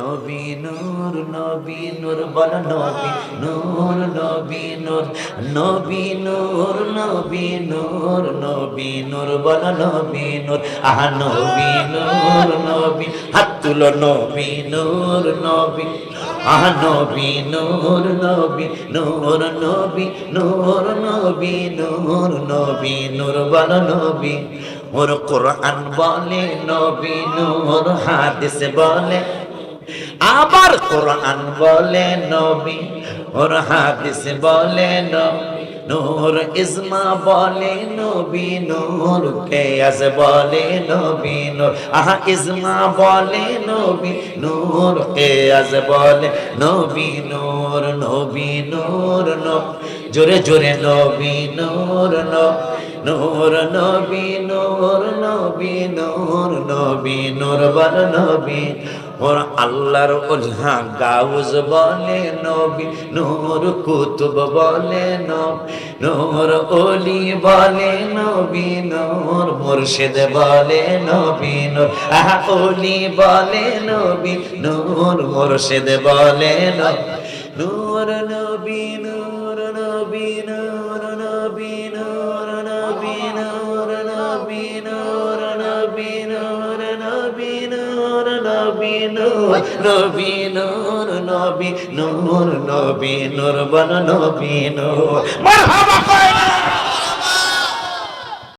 নবী নূর নবী নূর বল নবী নূর নবী নূর নবী নূর নবী নূর নবী নূর বল নবী নূর আহা নবী নূর নবী হাত তুলো নবী নূর নবী আহা নবী নূর নবী নূর নবী নূর নবী নূর নবী নূর বল নবী ওর কোরআন বলে নবী নূর হাদিস বলে আবার কোরআন বলে নবী, ওর হাদিস বলে নবী, নূর ইসমা বলে নবী, নূর কেয়াস বলে নবী, নূর আহা ইসমা বলে নবী, নূর কেয়াস বলে নবী, নূর নবী, নূর জোরে জোরে নবী, নূর নূর নূর নবী নূর নবী নূর নবী নূর বল নবী। ওর আল্লাহর ওলহা গাউজ বলে নবী, নূর কুতুব বলে নূর ওলি বলে নবী, নূর মুর্শিদ বলে নবী, নূর ওলি বলে নবী, নূর মুর্শিদ বলে নূর নবী নূর নবী, নূর নবী নূর নবী নূর নবী নূর নবী নূর বন নবী নূর। মারহাবা